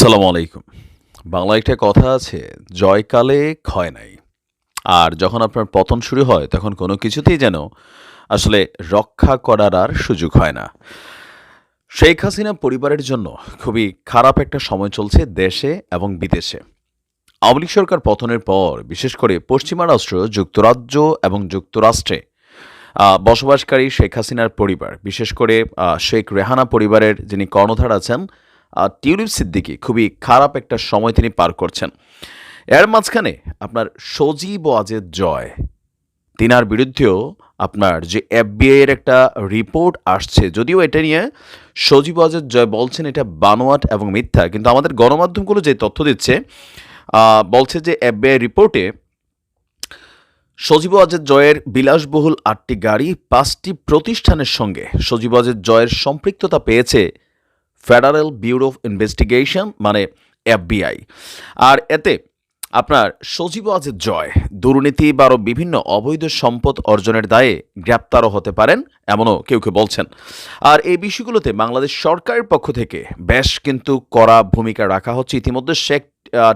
আসসালামু আলাইকুম। বাংলা একটা কথা আছে, জয়কালে ক্ষয় নাই। আর যখন আপনার পতন শুরু হয়, তখন কোনো কিছুতেই যেন আসলে রক্ষা করার আর সুযোগ হয় না। শেখ হাসিনা পরিবারের জন্য খুবই খারাপ একটা সময় চলছে দেশে এবং বিদেশে। আওয়ামী লীগ সরকার পতনের পর, বিশেষ করে পশ্চিমা রাষ্ট্র, যুক্তরাজ্য এবং যুক্তরাষ্ট্রে বসবাসকারী শেখ হাসিনার পরিবার, বিশেষ করে শেখ রেহানা পরিবারের যিনি কর্ণধার আছেন টিউলিপ সিদ্দিকি খুবই খারাপ একটা সময় তিনি পার করছেন। এর মাঝখানে আপনার সজীব ওয়াজেদ জয়, তিনার বিরুদ্ধেও আপনার যে এফবিআই এর একটা রিপোর্ট আসছে, যদিও এটা নিয়ে সজীব ওয়াজেদ জয় বলছেন এটা বানোয়াট এবং মিথ্যা, কিন্তু আমাদের গণমাধ্যমগুলো যে তথ্য দিচ্ছে বলছে যে এফবিআই রিপোর্টে সজীব ওয়াজেদ জয়ের বিলাসবহুল আটটি গাড়ি পাঁচটি প্রতিষ্ঠানের সঙ্গে সজীব ওয়াজেদ জয়ের সম্পৃক্ততা পেয়েছে ফেডারেল ব্যুরো অফ ইনভেস্টিগেশন মানে এফবিআই আর এতে আপনার সজীব ওয়াজেদ জয়, দুর্নীতি বা আরও বিভিন্ন অবৈধ সম্পদ অর্জনের দায়ে গ্রেপ্তারও হতে পারেন, এমনও কেউ কেউ বলছেন। আর এই বিষয়গুলোতে বাংলাদেশ সরকারের পক্ষ থেকে বেশ কিন্তু কড়া ভূমিকা রাখা হচ্ছে। ইতিমধ্যে শেখ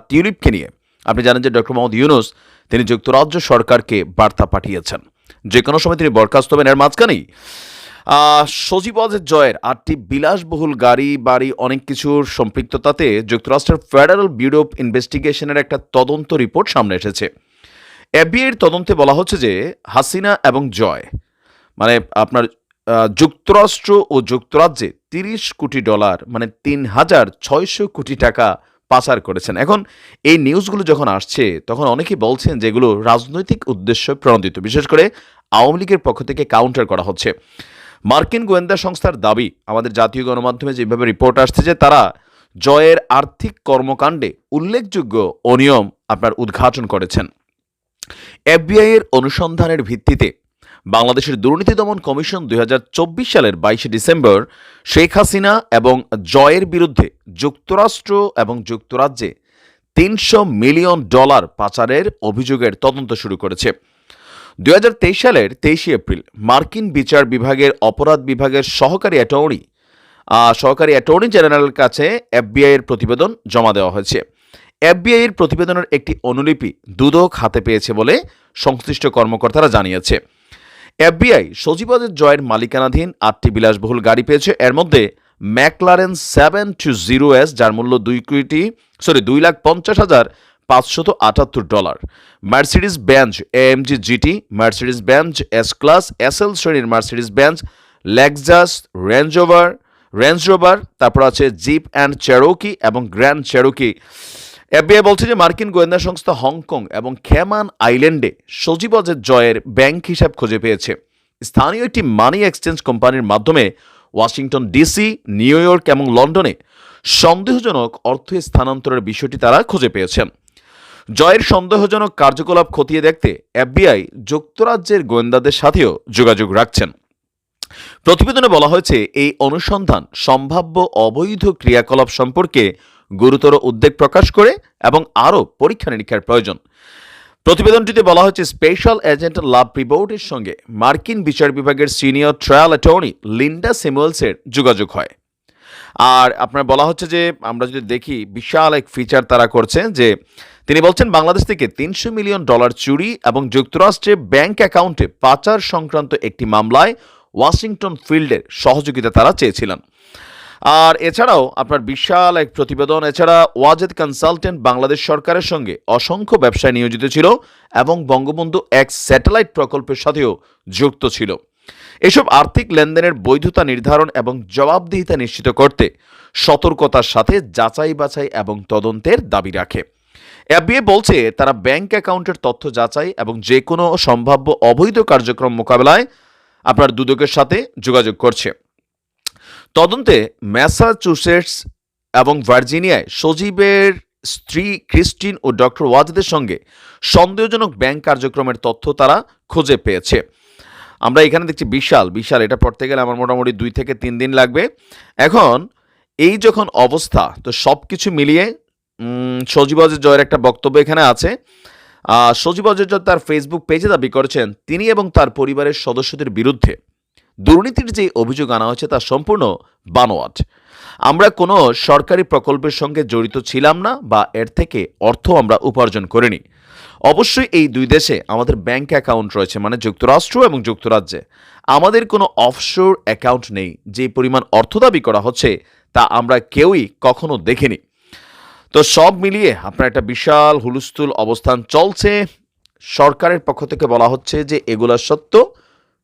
টিউলিপকে নিয়ে আপনি জানেন যে ডক্টর মোহাম্মদ ইউনুস, তিনি যুক্তরাজ্য সরকারকে বার্তা পাঠিয়েছেন। যে কোনো সময় তিনি বরখাস্ত হবেন, এর মাঝখানেই সজীব জয়ের আটটি বিলাসবহুল গাড়ি, বাড়ি, অনেক কিছুর সম্পৃক্ততাতে যুক্তরাষ্ট্রের ফেডারেল ব্যুরো অফ ইনভেস্টিগেশনের একটা তদন্ত রিপোর্ট সামনে এসেছে। এফবিআইয়ের তদন্তে বলা হচ্ছে যে, হাসিনা এবং জয় মানে আপনার যুক্তরাষ্ট্র ও যুক্তরাজ্যে তিরিশ কোটি ডলার মানে তিন হাজার ছয়শো কোটি টাকা পাচার করেছেন। এখন এই নিউজগুলো যখন আসছে, তখন অনেকেই বলছেন যেগুলো রাজনৈতিক উদ্দেশ্য প্রণোদিত। বিশেষ করে আওয়ামী লীগের পক্ষ থেকে কাউন্টার করা হচ্ছে। মার্কিন গোয়েন্দা সংস্থার দাবি, আমাদের জাতীয় গণমাধ্যমে যেভাবে রিপোর্ট আসছে যে তারা জয়ের আর্থিক কর্মকাণ্ডে উল্লেখযোগ্য অনিয়ম আপনার উদ্ঘাটন করেছেন। এফবিআই এর অনুসন্ধানের ভিত্তিতে বাংলাদেশের দুর্নীতি দমন কমিশন দুই হাজার চব্বিশ সালের বাইশে ডিসেম্বর শেখ হাসিনা এবং জয়ের বিরুদ্ধে যুক্তরাষ্ট্র এবং যুক্তরাজ্যে তিনশো মিলিয়ন ডলার পাচারের অভিযোগের তদন্ত শুরু করেছে। দুই সালের তেইশে এপ্রিল মার্কিন বিচার বিভাগের অপরাধ বিভাগের সহকারী অ্যাটর্নি সহকারী অ্যাটর্নি জেনারেলের কাছে এফবিআই এর প্রতিবেদন জমা দেওয়া হয়েছে। এফবিআই এর প্রতিবেদনের একটি অনুলিপি দুদক হাতে পেয়েছে বলে সংশ্লিষ্ট কর্মকর্তারা জানিয়েছে। এফবিআই সজীবাদের জয়ের মালিকানাধীন আটটি বিলাসবহুল গাড়ি পেয়েছে। এর মধ্যে McLaren seven two zero S, যার মূল্য দুই কোটি, সরি, দুই লাখ পঞ্চাশ হাজার পাঁচশত আটাত্তর dollar. Mercedes Benz AMG GT Mercedes Benz S class S L শ্রেণির Mercedes Benz Lexus range over range rover তারপর আছে জিপ অ্যান্ড চেরোকি এবং গ্র্যান্ড চেরোকি এফবিআই বলছে যে মার্কিন গোয়েন্দা সংস্থা হংকং এবং খেমান আইল্যান্ডে সজীবজের জয়ের ব্যাংক হিসাব খুঁজে পেয়েছে। স্থানীয় একটি মানি এক্সচেঞ্জ কোম্পানির মাধ্যমে ওয়াশিংটন ডিসি, নিউ ইয়র্ক এবং লন্ডনে সন্দেহজনক অর্থ স্থানান্তরের বিষয়টি তারা খুঁজে পেয়েছেন জয়ের সন্দেহজনক কার্যকলাপ খতিয়ে দেখতে এফবিআই যুক্তরাজ্যের গোয়েন্দাদের সাথেও যোগাযোগ রাখছেন। প্রতিবেদনে বলা হয়েছে, এই অনুসন্ধান সম্ভাব্য অবৈধ ক্রিয়াকলাপ সম্পর্কে গুরুতর উদ্বেগ প্রকাশ করে এবং আরও পরীক্ষা নিরীক্ষার প্রয়োজন। প্রতিবেদনটিতে বলা হয়েছে, স্পেশাল এজেন্ট লাভ রিপোর্টের সঙ্গে মার্কিন বিচার বিভাগের সিনিয়র ট্রায়াল অ্যাটর্নি লিন্ডা স্যামুয়েলসের যোগাযোগ হয়। আর আপনার বলা হচ্ছে যে, আমরা যদি দেখি, বিশাল এক ফিচার তারা করছে যে তিনি বলছেন, বাংলাদেশ থেকে তিনশো মিলিয়ন ডলার চুরি এবং যুক্তরাষ্ট্রে ব্যাংক অ্যাকাউন্টে পাচার সংক্রান্ত একটি মামলায় ওয়াশিংটন ফিল্ডের সহযোগিতা তারা চেয়েছিলেন। আর এছাড়াও আপনার বিশাল এক প্রতিবেদন, এছাড়া ওয়াজেদ কনসালটেন্ট বাংলাদেশ সরকারের সঙ্গে অসংখ্য ব্যবসায় নিয়োজিত ছিল এবং বঙ্গবন্ধু এক স্যাটেলাইট প্রকল্পের সাথেও যুক্ত ছিল। এসব আর্থিক লেনদেনের বৈধতা নির্ধারণ এবং জবাবদিহিতা নিশ্চিত করতে সতর্কতার সাথে যাচাই বাছাই এবং তদন্তের দাবি রাখে। এফবিআই বলছে, তারা ব্যাংক অ্যাকাউন্টের তথ্য যাচাই এবং যে কোনো সম্ভাব্য অবৈধ কার্যক্রম মোকাবেলায় আপনার দুদকের সাথে যোগাযোগ করছে। তদন্তে ম্যাসাচুসেটস এবং ভার্জিনিয়ায় সজীবের স্ত্রী ক্রিস্টিন ও ডক্টর ওয়াজদের সঙ্গে সন্দেহজনক ব্যাংক কার্যক্রমের তথ্য তারা খুঁজে পেয়েছে। আমরা এখানে দেখছি বিশাল বিশাল, এটা পড়তে গেলে আমার মোটামুটি দুই থেকে তিন দিন লাগবে। এখন এই যখন অবস্থা, তো সব কিছু মিলিয়ে সজীব জয়ের একটা বক্তব্য এখানে আছে। সজীব অজয় জয় তার ফেসবুক পেজে দাবি করেছেন, তিনি এবং তার পরিবারের সদস্যদের বিরুদ্ধে। দুর্নীতির যে অভিযোগ আনা হয়েছে তা সম্পূর্ণ বানোয়াট। আমরা কোনো সরকারি প্রকল্পের সঙ্গে জড়িত ছিলাম না বা এর থেকে অর্থ আমরা উপার্জন করিনি। অবশ্যই এই দুই দেশে আমাদের ব্যাংক অ্যাকাউন্ট রয়েছে মানে যুক্তরাষ্ট্র এবং যুক্তরাজ্যে। আমাদের কোনো অফশোর অ্যাকাউন্ট নেই। যে পরিমাণ অর্থ দাবি করা হচ্ছে তা আমরা কেউই কখনো দেখিনি। তো সব মিলিয়ে আপনার একটা বিশাল হুলস্থুল অবস্থান চলছে। সরকারের পক্ষ থেকে বলা হচ্ছে যে এগুলা সত্য।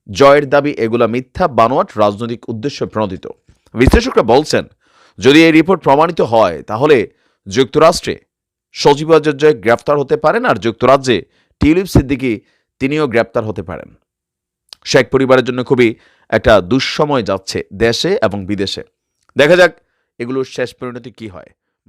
জয়ের দাবি এগুলা মিথ্যা, বানোয়াট, রাজনৈতিক উদ্দেশ্যে প্রণোদিত। বিশ্লেষকরা বলছেন, যদি এই রিপোর্ট প্রমাণিত হয়, তাহলে যুক্তরাষ্ট্রে সজীব জয় গ্রেফতার হতে পারেন আর যুক্তরাজ্যে টিউলিপ সিদ্দিকি তিনিও গ্রেপ্তার হতে পারেন। শেখ পরিবারের জন্য খুবই একটা দুঃসময় যাচ্ছে দেশে এবং বিদেশে। দেখা যাক এগুলোর শেষ পরিণতি কি হয়।